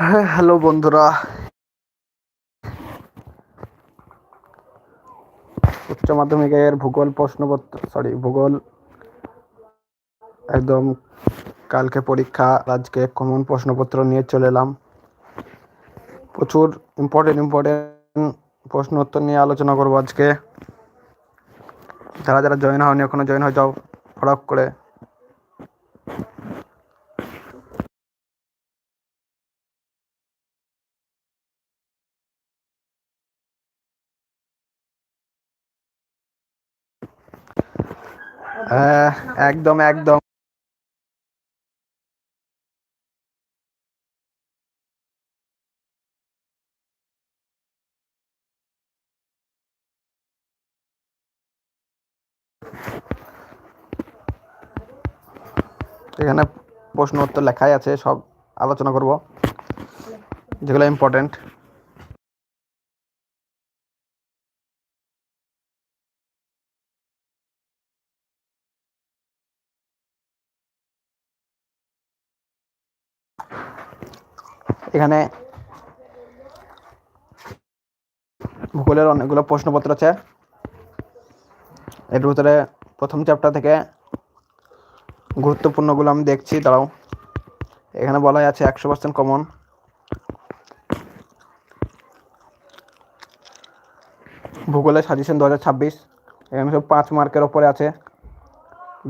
হ্যাঁ হ্যালো বন্ধুরা। উচ্চ মাধ্যমিকের ভূগোল প্রশ্নপত্র সরি ভূগোল একদম কালকে পরীক্ষা, আজকে কমন প্রশ্নপত্র নিয়ে চলে এলাম। প্রচুর ইম্পর্টেন্ট ইম্পর্টেন্ট প্রশ্ন উত্তর নিয়ে আলোচনা করব আজকে। যারা যারা জয়েন হয়নি, এখনও জয়েন হয়ে যাও ফটাক করে। একদম একদম। এখানে প্রশ্ন উত্তর লেখাই আছে সব আলোচনা করব যেগুলো ইম্পর্টেন্ট এখানে ভূগোলের অনেকগুলো প্রশ্নপত্র আছে। এর ভিতরে প্রথম চ্যাপ্টার থেকে গুরুত্বপূর্ণগুলো আমি দেখছি, দাঁড়াও। এখানে বলা আছে একশো পার্সেন্ট কমন ভূগোলের সাজেশন দু হাজার ছাব্বিশ। এখানে সব পাঁচ মার্কের ওপরে আছে।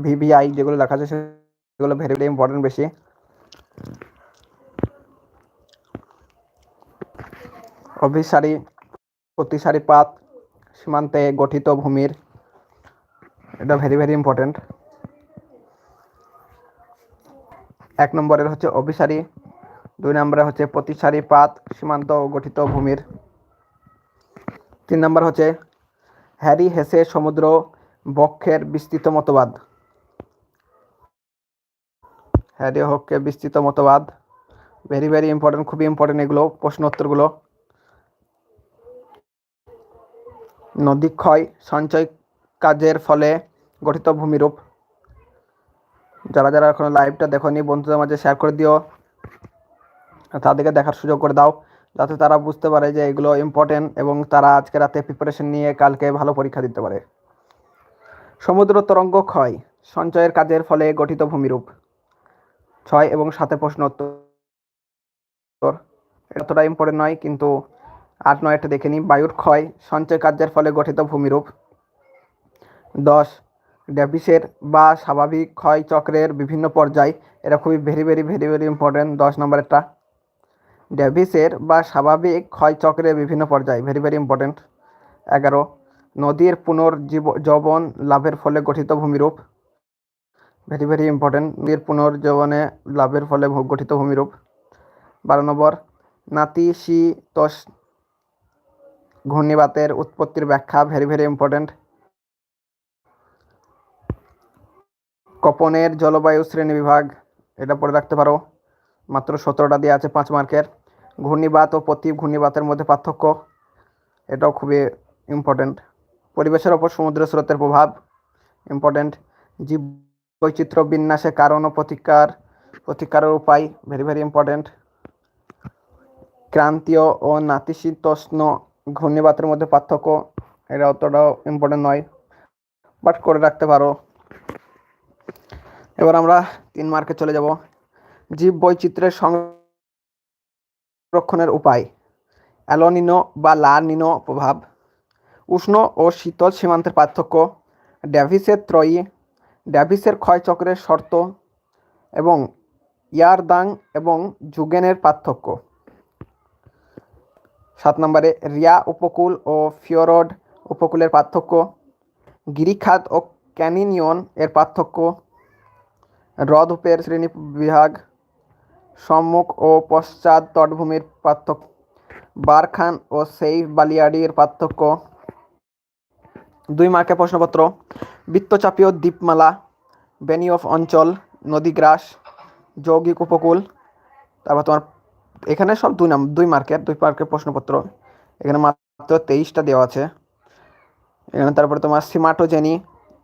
ভিভিআই যেগুলো লেখা আছে, সেগুলো ভেরি ভেরি ইম্পর্টেন্ট বেশি। অভিসারী প্রতিসারী পাত, সীমান্তে গঠিত ভূমির। এটা ভেরি ভেরি ইম্পর্টেন্ট এক নম্বরের হচ্ছে অভিসারী দুই নম্বরে হচ্ছে প্রতিসারী পাত, সীমান্ত গঠিত ভূমির। তিন নম্বর হচ্ছে হ্যারি হেসে সমুদ্র বক্ষের বিস্তৃত মতবাদ। হ্যারি হককে বিস্তৃত মতবাদ। ভেরি ভেরি ইম্পর্টেন্ট খুবই ইম্পর্টেন্ট এগুলো প্রশ্ন নদী ক্ষয় সঞ্চয় কাজের ফলে গঠিত ভূমিরূপ। যারা যারা এখনও লাইভটা দেখনি, বন্ধুদের মাঝে শেয়ার করে দিও। তাদেরকে দেখার সুযোগ করে দাও, যাতে তারা বুঝতে পারে যে এগুলো ইম্পর্টেন্ট এবং তারা আজকে রাতে প্রিপারেশন নিয়ে কালকে ভালো পরীক্ষা দিতে পারে। সমুদ্র তরঙ্গ ক্ষয় সঞ্চয়ের কাজের ফলে গঠিত ভূমিরূপ। ছয় এবং সাথে প্রশ্ন উত্তর। এতটা ইম্পর্টেন্ট নয়, কিন্তু আট নয় একটা দেখে নিই। বায়ুর ক্ষয় সঞ্চয় কার্যের ফলে গঠিত ভূমিরূপ। দশ ড্যাভিসের বা স্বাভাবিক ক্ষয় চক্রের বিভিন্ন পর্যায় এটা খুবই very very very very important দশ নম্বরেরটা ড্যাভিসের বা স্বাভাবিক ক্ষয় চক্রের বিভিন্ন পর্যায় ভেরি ভেরি ইম্পর্টেন্ট এগারো, নদীর পুনর্জীব যৌবন লাভের ফলে গঠিত ভূমিরূপ। ভেরি ভেরি ইম্পর্টেন্ট নদীর পুনর্জীবনে লাভের ফলে গঠিত ভূমিরূপ। বারো নম্বর নাতিশীতোষ ঘূর্ণিবাতের উৎপত্তির ব্যাখ্যা ভেরি ভেরি ইম্পর্টেন্ট কপনের জলবায়ু শ্রেণি বিভাগ, এটা পড়ে রাখতে পারো। মাত্র সতেরোটা দিয়ে আছে, পাঁচ মার্কের। ঘূর্ণিবাত ও প্রতি ঘূর্ণিবাতের মধ্যে পার্থক্য, এটাও খুবই ইম্পর্টেন্ট পরিবেশের ওপর সমুদ্র স্রোতের প্রভাব ইম্পর্টেন্ট জীব বৈচিত্র্য বিন্যাসে কারণ ও প্রতিকার, প্রতিকারের উপায় ভেরি ভেরি ইম্পর্টেন্ট ক্রান্তীয় ও নাতিশীতোষ্ণ ঘূর্ণিবাতের মধ্যে পার্থক্য এটা অতটাও ইম্পর্টেন্ট নয় বাট করে রাখতে পারো। এবার আমরা তিন মার্কে চলে যাব। জীব বৈচিত্র্যের সংরক্ষণের উপায়। অ্যালোনিনো বা লা নিনো প্রভাব। উষ্ণ ও শীতল সীমান্তের পার্থক্য। ড্যাভিসের ত্রয়ী। ড্যাভিসের ক্ষয়চক্রের শর্ত এবং ইয়ারদাং এবং জুগেনের পার্থক্য। সাত নম্বরে রিয়া উপকূল ও ফিওরড উপকূলের পার্থক্য, গিরিখাত ও ক্যানিনিয়ন এর পার্থক্য হ্রদরূপের শ্রেণি বিভাগ সম্মুখ ও পশ্চাৎ তটভূমির পার্থক্য, বারখান ও সেইফ বালিয়াডির পার্থক্য। দুই মার্কে প্রশ্নপত্র বৃত্তচাপীয় দ্বীপমালা বেনি অফ অঞ্চল, নদীগ্রাস, যৌগিক উপকূল, তারপর তোমার এখানে সব দুই নাম দুই মার্কের দুই মার্কের প্রশ্নপত্র। এখানে মাত্র তেইশটা দেওয়া আছে। এখানে তারপরে তোমার সিমাটোজেনি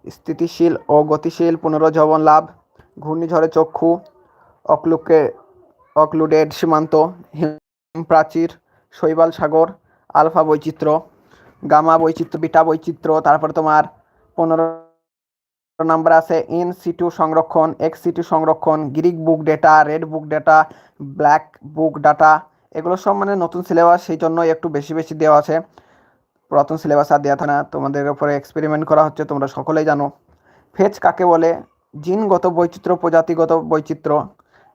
স্থিতিশীল ও গতিশীল পুনরুজ্জীবন লাভ, ঘূর্ণিঝড়ে চক্ষু, অক্লুকে অক্লুডেড সীমান্ত, হিম প্রাচীর, শৈবাল সাগর, আলফা বৈচিত্র্য, গামা বৈচিত্র্য, বিটা বৈচিত্র্য, তারপরে তোমার পনেরো নাম্বার আছে ইন সিটু সংরক্ষণ, এক্স সিটু সংরক্ষণ, green book data, red book data, black book data, এগুলো সব মানে নতুন সিলেবাস, সেই জন্য একটু বেশি বেশি দেওয়া আছে। পুরাতন সিলেবাস আর দেওয়া থাকে না, তোমাদের উপরে এক্সপেরিমেন্ট করা হচ্ছে, তোমরা সকলেই জানো। ফেজ কাকে বলে? জিনগত বৈচিত্র্য, প্রজাতিগত বৈচিত্র্য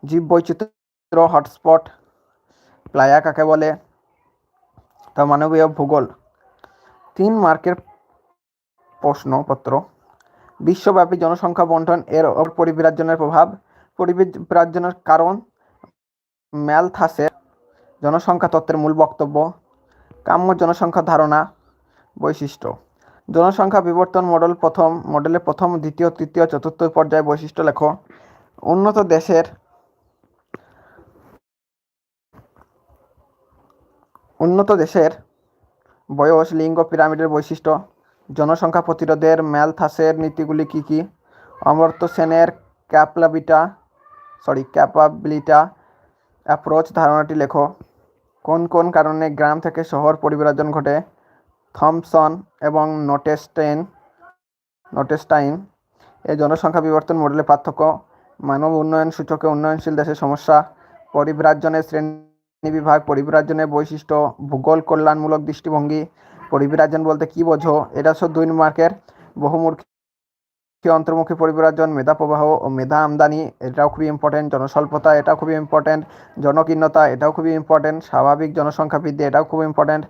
জীব বৈচিত্র্য হটস্পট, প্লায়া কাকে বলে? তা মানবীয় ভূগোল। তিন মার্কের প্রশ্নপত্র। বিশ্বব্যাপী জনসংখ্যা বন্টন এর ওপর পরিবিরাজনের প্রভাব। পরিবিরাজনের কারণ ম্যালথাসের জনসংখ্যা তত্ত্বের মূল বক্তব্য। কাম্য জনসংখ্যা ধারণা বৈশিষ্ট্য। জনসংখ্যা বিবর্তন মডেল প্রথম, মডেলের প্রথম, দ্বিতীয়, তৃতীয়, চতুর্থ পর্যায়ে বৈশিষ্ট্য লেখো। উন্নত দেশের উন্নত দেশের বয়স লিঙ্গ পিরামিডের বৈশিষ্ট্য। জনসংখ্যা প্রতিরোধের ম্যালথাসের নীতিগুলি কী কী? অমর্ত্য সেনের ক্যাপলাবিটা সরি ক্যাপাবিলিটা অ্যাপ্রোচ ধারণাটি লেখো। কোন কোন কারণে গ্রাম থেকে শহর পরিবর্তন ঘটে? থমসন এবং নোটেস্টেন নোটেস্টাইন। এই জনসংখ্যা বিবর্তন মডেলের পার্থক্য। মানব উন্নয়ন সূচকে উন্নয়নশীল দেশের সমস্যা। পরিব্রাজনের শ্রেণি বিভাগ পরিব্রাজনের বৈশিষ্ট্য। ভূগোল কল্যাণমূলক দৃষ্টিভঙ্গি। পরিব্রাজন বলতে কি বোঝো? এটা সব দুই মার্কের বহুমুখী অন্তর্মুখী পরিব্রাজন, মেধা প্রবাহ ও মেধা আমদানি। এটাও খুবই ইম্পর্টেন্ট জনস্বল্পতা, এটাও খুবই ইম্পর্টেন্ট জনকীর্ণতা, এটাও খুবই ইম্পর্টেন্ট স্বাভাবিক জনসংখ্যা বৃদ্ধি, এটাও খুব ইম্পর্টেন্ট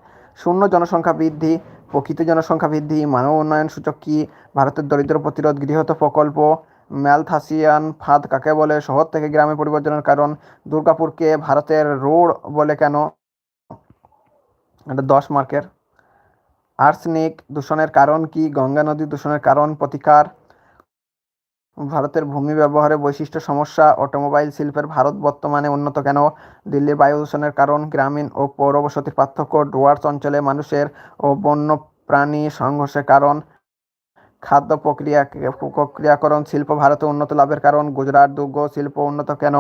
শূন্য জনসংখ্যা বৃদ্ধি, প্রকৃত জনসংখ্যা বৃদ্ধি, মানব উন্নয়ন সূচক কি? ভারতের দরিদ্র প্রতিরোধ গৃহীত প্রকল্প ম্যালথাসিয়ান ফাঁদ কাকে বলে? শহর থেকে গ্রামে পরিবর্তনের কারণ, দুর্গাপুরকে ভারতের রোড বলে কেন? এটা দশ মার্কের আর্সেনিক দূষণের কারণ কি? গঙ্গা নদী দূষণের কারণ? প্রতিকার? ভারতের ভূমি ব্যবহারে বৈশিষ্ট্য সমস্যা? অটোমোবাইল শিল্পের ভারত বর্তমানে উন্নত কেন? দিল্লির বায়ু দূষণের কারণ? গ্রামীণ ও পৌর বসতির পার্থক্য? ডুয়ার্স অঞ্চলে মানুষের ও বন্য প্রাণী সংঘর্ষের কারণ? খাদ্য প্রক্রিয়া, প্রক্রিয়াকরণ শিল্প ভারতে উন্নত লাভের কারণ? গুজরাট দুর্গ শিল্প উন্নত কেন?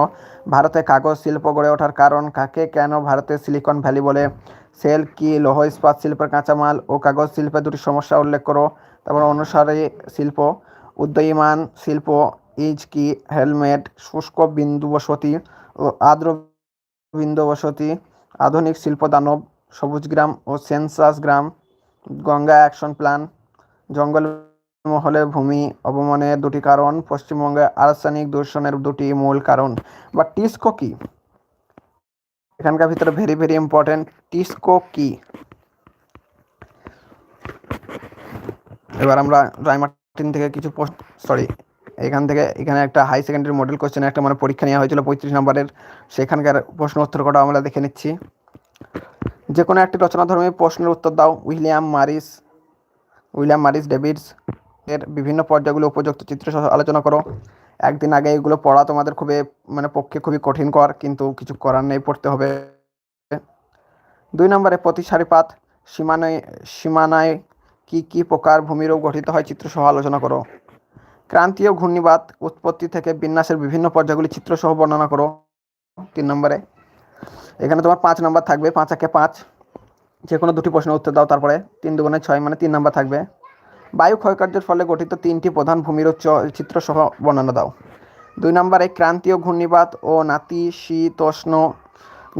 ভারতে কাগজ শিল্প গড়ে ওঠার কারণ? কাকে কেন ভারতের সিলিকন ভ্যালি বলে? সেল কি লৌহ ইস্পাত, শিল্পের কাঁচামাল ও কাগজ শিল্পের দুটি সমস্যা উল্লেখ করো। তারপর অনুসারে শিল্প, উদয়মান শিল্প, ইজ, কি, হেলমেট, শুষ্ক বিন্দু বসতি ও আর্দ্র বিন্দু বসতি, আধুনিক শিল্প দানব, সবুজ গ্রাম ও সেন্সাস গ্রাম, গঙ্গা অ্যাকশন প্ল্যান, জঙ্গল মহলে ভূমি অবমানের দুটি কারণ, পশ্চিমবঙ্গে আর্সেনিক দূষণের দুটি মূল কারণ। বা টিস্কো কি? এখানকার ভিতরে ভেরি ভেরি ইম্পর্টেন্ট টিস্কো কি? এবার আমরা রায়মার্টিন থেকে কিছু পোস্ট সরি এখান থেকে, এখানে একটা হাই সেকেন্ডারি মডেল কোশ্চেন একটা মানে পরীক্ষা নেওয়া হয়েছিল পঁয়ত্রিশ নম্বরের, সেখানকার প্রশ্ন উত্তর কটা আমরা দেখে নিচ্ছি। যে কোনো একটি রচনাধর্মী প্রশ্নের উত্তর দাও, উইলিয়াম মারিস উইলিয়াম মারিস ডেভিডস এর বিভিন্ন পর্যায়গুলো উপযুক্ত চিত্র আলোচনা করো। একদিন আগে এগুলো পড়া তোমাদের খুবই মানে পক্ষে খুবই কঠিন কর, কিন্তু কিছু করার নেই, পড়তে হবে। দুই নম্বরে প্রতি সারিপাত, সীমানায় সীমানায় কি কি প্রকার ভূমিরূপ গঠিত হয় চিত্রসহ আলোচনা করো। ক্রান্তীয় ঘূর্ণিবাত উৎপত্তি থেকে বিন্যাসের বিভিন্ন পর্যায়গুলি চিত্রসহ বর্ণনা করো। তিন নম্বরে, এখানে তোমার পাঁচ নম্বর থাকবে, পাঁচ একে পাঁচ যে কোনো দুটি প্রশ্নের উত্তর দাও তারপরে। তিন দুগুণে ছয় মানে তিন নম্বর থাকবে। বায়ু ক্ষয়কার্যের ফলে গঠিত তিনটি প্রধান ভূমির চিত্রসহ বর্ণনা দাও। দুই নম্বরে ক্রান্তীয় ঘূর্ণিবাত ও নাতিশীতোষ্ণ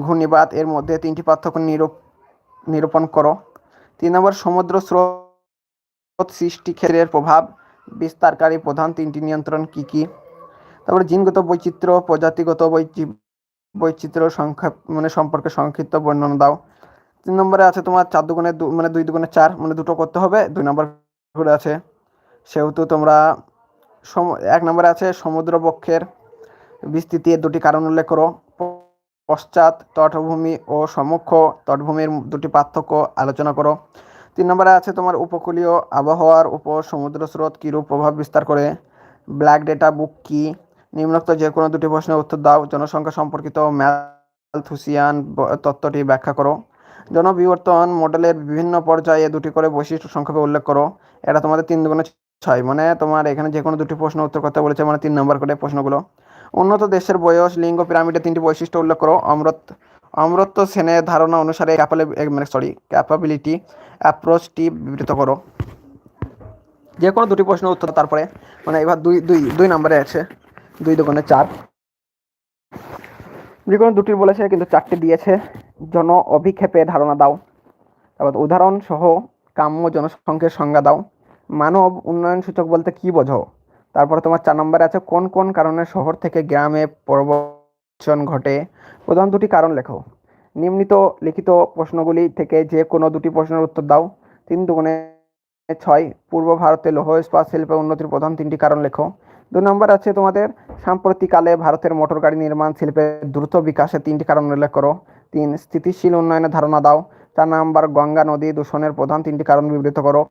ঘূর্ণিবাত এর মধ্যে তিনটি পার্থক্য নিরূপ নিরূপণ করো। তিন নম্বর, সমুদ্র স্রোত সৃষ্টি ক্ষেত্রের প্রভাব, বিস্তারকারী প্রধান তিনটি নিয়ন্ত্রণ কি কি? তারপরে জিনগত বৈচিত্র্য, প্রজাতিগত বৈচিত্র্য সংখ্যা মানে সম্পর্কে সংক্ষিপ্ত বর্ণনা দাও। তিন নম্বরে আছে তোমার চার দুগুণে মানে দুই দুগুণে চার মানে দুটো করতে হবে। দুই নম্বর ঘুরে আছে। সেহেতু তোমরা এক নম্বরে আছে সমুদ্রবক্ষের বিস্তৃতি দুটি কারণ উল্লেখ করো। পশ্চাৎ তটভূমি ও সমক্ষ তটভূমির দুটি পার্থক্য আলোচনা করো। তিন নম্বরে আছে তোমার উপকূলীয় আবহাওয়ার উপর সমুদ্র স্রোত কীরূপ প্রভাব বিস্তার করে? ব্ল্যাক ডেটা বুক কি? নিম্নোক্ত যে কোনো দুটি প্রশ্নের উত্তর দাও। জনসংখ্যা সম্পর্কিত ম্যালথুসিয়ান তত্ত্বটি ব্যাখ্যা করো। জনবিবর্তন মডেলের বিভিন্ন পর্যায়ে দুটি করে বৈশিষ্ট্য সংক্ষেপে উল্লেখ করো। এটা তোমাদের তিন দুগুণে ছয় মানে তোমার এখানে যে কোনো দুটি প্রশ্ন উত্তর করতে বলেছে মানে তিন নম্বর করে প্রশ্নগুলো। উন্নত দেশের বয়স, লিঙ্গ পিরামিডে তিনটি বৈশিষ্ট্য উল্লেখ করো। অমৃত অমরত্ব সেনের ধারণা অনুসারে মানে সরি ক্যাপাবিলিটি অ্যাপ্রোচটি বিবৃত করো। যে কোনো দুটি প্রশ্নের উত্তর তারপরে মানে এবার দুই দুই দুই নম্বরে আছে, দুই দোকানে চার। যে কোনো দুটির বলেছে, কিন্তু চারটে দিয়েছে। জন অভিক্ষেপে ধারণা দাও। তারপর উদাহরণ সহ কাম্য জনসংখ্যের সংজ্ঞা দাও। মানব উন্নয়ন সূচক বলতে কি বোঝো? তারপরে তোমার চার নম্বরে আছে, কোন কোন কারণে শহর থেকে গ্রামে প্রবচন ঘটে? প্রধান দুটি কারণ লেখো। নিম্নিত লিখিত প্রশ্নগুলি থেকে যে কোনো দুটি প্রশ্নের উত্তর দাও। তিন দুগুণে ছয়, পূর্ব ভারতে লৌহ, ইস্পাত, শিল্পে উন্নতির প্রধান তিনটি কারণ লেখো। দু নম্বর আছে তোমাদের, সাম্প্রতিককালে ভারতের মোটর গাড়ি নির্মাণ শিল্পের দ্রুত বিকাশে তিনটি কারণ উল্লেখ করো। তিন, স্থিতিশীল উন্নয়নের ধারণা দাও। চার নাম্বার, গঙ্গা নদী দূষণের প্রধান তিনটি কারণ বিবৃত করো।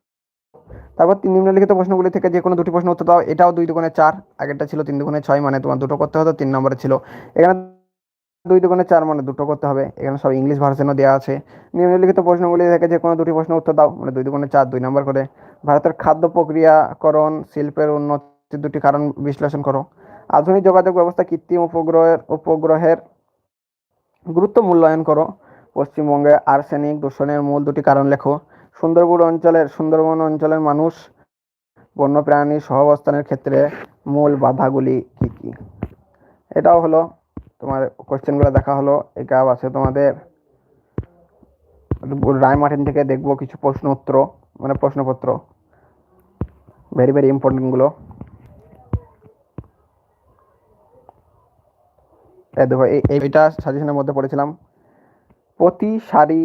তারপর তিন, নিম্নলিখিত প্রশ্নগুলি থেকে যে কোনো দুটি প্রশ্ন উত্তর দাও, এটাও দুই দুগুণে চার, আগেরটা ছিল তিন দুগুণে ছয় মানে তোমার দুটো করতে হতো, তিন নম্বরে ছিল। এখানে দুই দুগুণে চার মানে দুটো করতে হবে, এখানে সব ইংলিশ ভার্সনও দেওয়া আছে। নিম্নলিখিত প্রশ্নগুলি থেকে যে কোনো দুটি প্রশ্ন উত্তর দাও মানে দুই দুগুণে চার, দুই নম্বর করে। ভারতের খাদ্য প্রক্রিয়াকরণ, শিল্পের উন্নতি দুটি কারণ বিশ্লেষণ করো। আধুনিক যোগাযোগ ব্যবস্থা কৃত্রিম উপগ্রহের উপগ্রহের গুরুত্ব মূল্যায়ন করো। পশ্চিমবঙ্গে আর্সেনিক দূষণের মূল দুটি কারণ লেখো। সুন্দরবন অঞ্চলের সুন্দরবন অঞ্চলের মানুষ বন্যপ্রাণী সহাবস্থানের ক্ষেত্রে মূল বাধাগুলি কি কি? এটাও হলো, তোমার কোশ্চেনগুলো দেখা হলো। এটা আছে তোমাদের। রায়মার্টিন থেকে দেখব কিছু প্রশ্ন উত্তর মানে প্রশ্নপত্র। ভেরি ভেরি ইম্পর্টেন্টগুলো দেখো এইটা সাজেশনের মধ্যে পড়েছিলাম। প্রতি সারি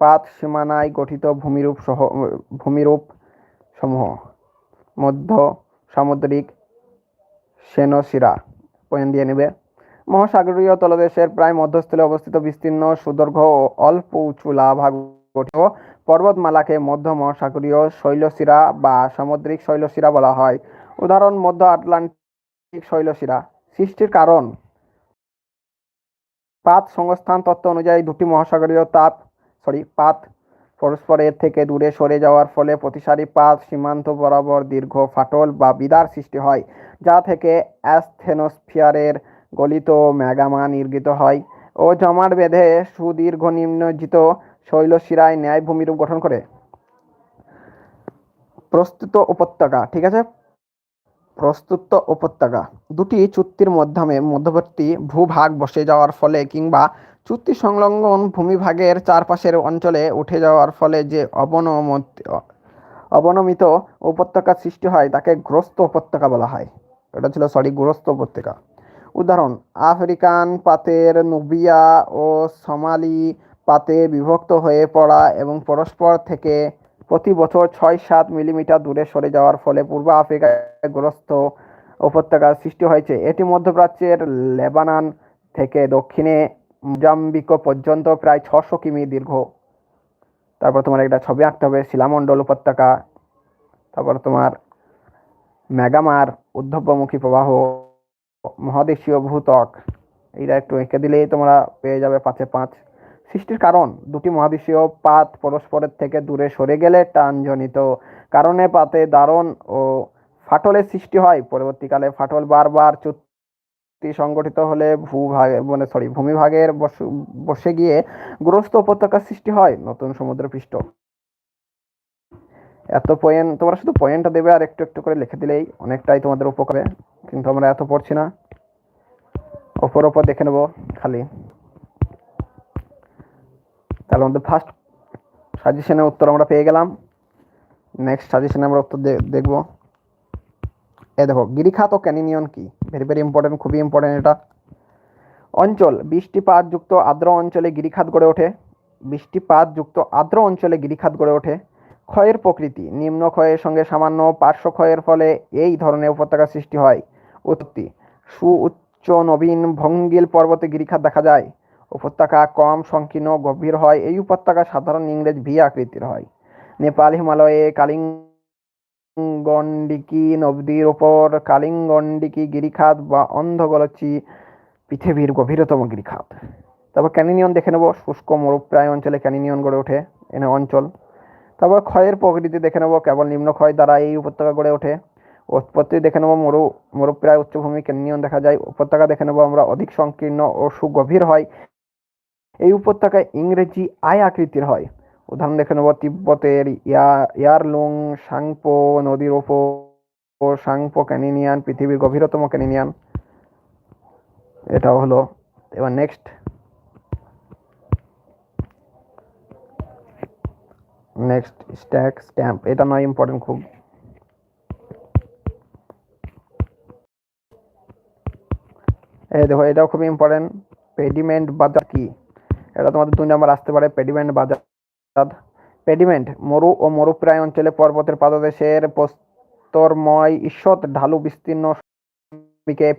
পাত সীমানায় গঠিত ভূমিরূপ সহ, ভূমিরূপ সমূহ, মধ্য সামুদ্রিক সেনশিরা পয়েন্ট দিয়ে নেবে। মহাসাগরীয় তলদেশের প্রায় মধ্যস্থলে অবস্থিত বিস্তীর্ণ সুদৈর্ঘ্য ও অল্প উঁচু লাভা গঠিত পর্বতমালাকে মধ্য মহাসাগরীয় শৈলশিরা বা সামুদ্রিক শৈলশিরা বলা হয়। উদাহরণ, মধ্য আটলান্টিক শৈলশিরা। সৃষ্টির কারণ পাত সংস্থান তত্ত্ব অনুযায়ী দুটি মহাসাগরীয় তাপ সরি পাত পরস্পরের থেকে দূরে সরে যাওয়ার ফলে প্রতিসারী পাত সীমান্ত বরাবর দীর্ঘ ফাটল বা বিদার সৃষ্টি হয়, যা থেকে অ্যাস্থেনোস্ফিয়ারের গলিত ম্যাগামা নির্গিত হয় ও জমাট বেঁধে সুদীর্ঘ নিম্নজিত শৈলশিরায় ন্যায় ভূমিরূপ গঠন করে। প্রস্তুত উপত্যকা, ঠিক আছে? প্রস্তুত উপত্যকা। দুটি চুক্তির মাধ্যমে মধ্যবর্তী ভূভাগ বসে যাওয়ার ফলে কিংবা চুক্তি সংলগ্ন ভূমিভাগের চারপাশের অঞ্চলে উঠে যাওয়ার ফলে যে অবনমত, অবনমিত উপত্যকা সৃষ্টি হয়, তাকে গ্রস্ত উপত্যকা বলা হয়। এটা ছিল সরি গ্রস্ত উপত্যকা। উদাহরণ, আফ্রিকান পাতের নুবিয়া ও সোমালি পাতে বিভক্ত হয়ে পড়া এবং পরস্পর থেকে প্রতি বছর ছয় সাত মিলিমিটার দূরে সরে যাওয়ার ফলে পূর্ব আফ্রিকায় গ্রস্ত উপত্যকার সৃষ্টি হয়েছে। এটি মধ্যপ্রাচ্যের লেবানান থেকে দক্ষিণে মোজাম্বিক পর্যন্ত প্রায় ছশো কিমি দীর্ঘ। তারপর তোমার একটা ছবি আঁকতে হবে, শিলামণ্ডল উপত্যকা। তারপর তোমার ম্যাগামার উদ্ধবমুখী প্রবাহ, মহাদেশীয় ভূতক এইটা একটু এঁকে দিলেই তোমরা পেয়ে যাবে পাঁচে পাঁচ। সৃষ্টির কারণ। দুটি মহাদেশীয় পাত পরস্পরের থেকে দূরে সরে গেলে টানজনিত কারণে পাতে দারণ ও ফাটলের সৃষ্টি হয়। পরবর্তীকালে ফাটল বারবার চুক্তি সংগঠিত হলে ভূভাগ মানে সরি ভূমিভাগের বসে গিয়ে গ্রস্ত উপত্যকার সৃষ্টি হয় নতুন সমুদ্র পৃষ্ঠ এত পয়েন্ট তোমরা শুধু পয়েন্টটা দেবে আর একটু একটু করে লিখে দিলেই অনেকটাই তোমাদের উপকারে, কিন্তু আমরা এত পড়ছি না। ওপর ওপর দেখে নেব খালি। তাহলে আমাদের ফার্স্ট সাজেশনের উত্তর আমরা পেয়ে গেলাম। নেক্সট সাজেশনে আমরা উত্তর দেখব। এ দেখো, গিরিখাত ও ক্যানিনিয়ন কি? ভেরি ভেরি ইম্পর্টেন্ট খুবই ইম্পর্টেন্ট এটা। অঞ্চল বৃষ্টিপাত যুক্ত আর্দ্র অঞ্চলে গিরিখাত গড়ে ওঠে। বৃষ্টিপাত যুক্ত আর্দ্র অঞ্চলে গিরিখাত গড়ে ওঠে। ক্ষয়ের প্রকৃতি, নিম্ন ক্ষয়ের সঙ্গে সামান্য পার্শ্ব ক্ষয়ের ফলে এই ধরনের উপত্যকা সৃষ্টি হয়। উৎপত্তি সু উচ্চ নবীন ভঙ্গিল পর্বতে গিরিখাত দেখা যায়। উপত্যকা কম, সংকীর্ণ গভীর হয়। এই উপত্যকা সাধারণ ইংরেজ ভি আকৃতির হয়। নেপাল, হিমালয়ে কালিঙ্গন্ডিকি নদীর ওপর কালিঙ্গন্ডিকি গিরিখাত বা অন্ধগলচি পৃথিবীর গভীরতম গিরিখাত। তারপর ক্যানিনিয়ন দেখে নেব। শুষ্ক মরুপ্রায় অঞ্চলে ক্যানিনিয়ন গড়ে ওঠে এনে অঞ্চল। তারপর ক্ষয়ের প্রকৃতি দেখে নেব। কেবল নিম্ন ক্ষয় দ্বারা এই উপত্যকা গড়ে ওঠে। উৎপত্তি দেখে নেব। মরু, মরুপ্রায় উচ্চভূমি ক্যানিয়ন দেখা যায়। উপত্যকা দেখে নেব আমরা। অধিক সংকীর্ণ ও সুগভীর হয়। এই উপত্যকায় ইংরেজি আয় আকৃতির হয়। উদাহরণ দেখে নেব, তিব্বতের ইয়া, ইয়ারলুং, সাংপো নদীর ওপর, সাংপো ক্যানিনিয়ান, পৃথিবীর গভীরতম ক্যানিনিয়ান। এটাও হলো, এবার নেক্সট নেক্সট স্ট্যাক স্ট্যাম্প এটা নয় ইম্পর্টেন্ট খুব। এই দেখো, এটাও খুব ইম্পর্টেন্ট পেডিমেন্ট বাজার কি? এটা তোমাদের দুই নাম্বার আসতে পারে পেডিমেন্ট বাজার। পেডিমেন্ট, মরু ও মরুপ্রায় অঞ্চলে পর্বতের পাদদেশের প্রস্তরময় ঈষৎ ঢালু বিস্তীর্ণ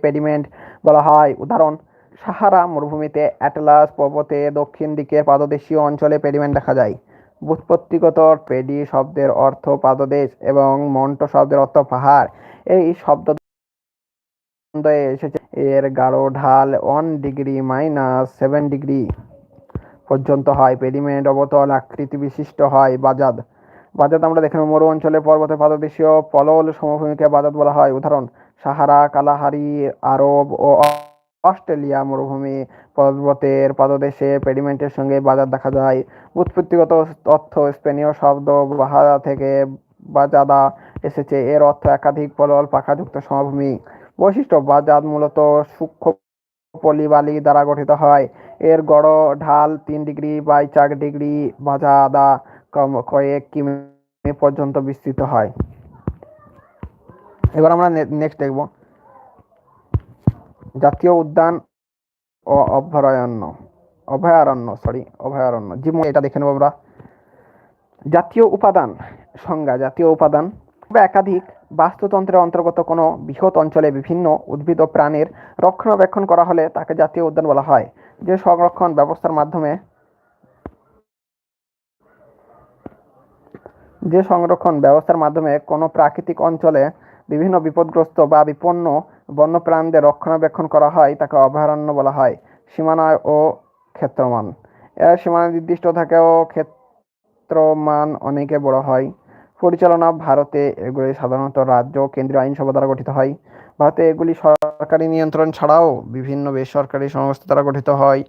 পেডিমেন্ট বলা হয়। উদাহরণ, সাহারা মরুভূমিতে অ্যাটলাস পর্বতে দক্ষিণ দিকের পাদদেশীয় অঞ্চলে পেডিমেন্ট দেখা যায়। ব্যুৎপত্তিগত পেডি শব্দের অর্থ পাদদেশ এবং মন্ট শব্দের অর্থ পাহাড়। এই শব্দ এসেছে এর গাঢ় ঢাল one degree minus seven degree পর্যন্ত হয়। পেডিমেন্ট অবতল, আকৃতি বিশিষ্ট হয় বাজাদ। বাজাদ আমরা দেখে মরু অঞ্চলে পর্বতে পাদদেশীয় পলল সমভূমিকে বাজাদ বলা হয়। উদাহরণ, সাহারা, কালাহারি, আরব ও অস্ট্রেলিয়া মরুভূমি পর্বতের পাদদেশে পেডিমেন্টের সঙ্গে বাজার দেখা যায়। উৎপত্তিগত তথ্য স্পেনীয় শব্দ বাহাদা থেকে বাজাদা এসেছে। এর অর্থ একাধিক পলল পাখাযুক্ত সমভূমি। বৈশিষ্ট্য, বাজাদ মূলত সূক্ষ্ম পলিবালি দ্বারা গঠিত হয়। এর গড় ঢাল তিন ডিগ্রি বাই চার ডিগ্রি বাজাদা কয়েক কিমি পর্যন্ত বিস্তৃত হয়। এবার আমরা নেক্সট দেখব। জাতীয় উদ্যান ও অভয়ারণ্য। অভয়ারণ্য সরি অভয়ারণ্য। যেমন এটা দেখে নেব আমরা। জাতীয় উপাদান সংজ্ঞা, জাতীয় উপাদান। একাধিক বাস্তুতন্ত্রের অন্তর্গত কোনো বৃহৎ অঞ্চলে বিভিন্ন উদ্ভিদ ও প্রাণীর রক্ষণাবেক্ষণ করা হলে তাকে জাতীয় উদ্যান বলা হয়, যে সংরক্ষণ ব্যবস্থার মাধ্যমে যে সংরক্ষণ ব্যবস্থার মাধ্যমে কোনো প্রাকৃতিক অঞ্চলে বিভিন্ন বিপদগ্রস্ত বা বিপন্ন বন্যপ্রাণীদের রক্ষণাবেক্ষণ করা হয়, তাকে অভয়ারণ্য বলা হয়, সীমানা ও ক্ষেত্রমান। এর সীমানা নির্দিষ্ট থাকেও ক্ষেত্রমান অনেকে বড় হয়। পরিচালনা ভারতে এগুলি সাধারণত রাজ্য কেন্দ্রীয় আইনসভা দ্বারা গঠিত হয়। ভারতে এগুলি সরকারি নিয়ন্ত্রণ ছাড়াও বিভিন্ন বেসরকারি সংস্থা দ্বারা গঠিত হয়।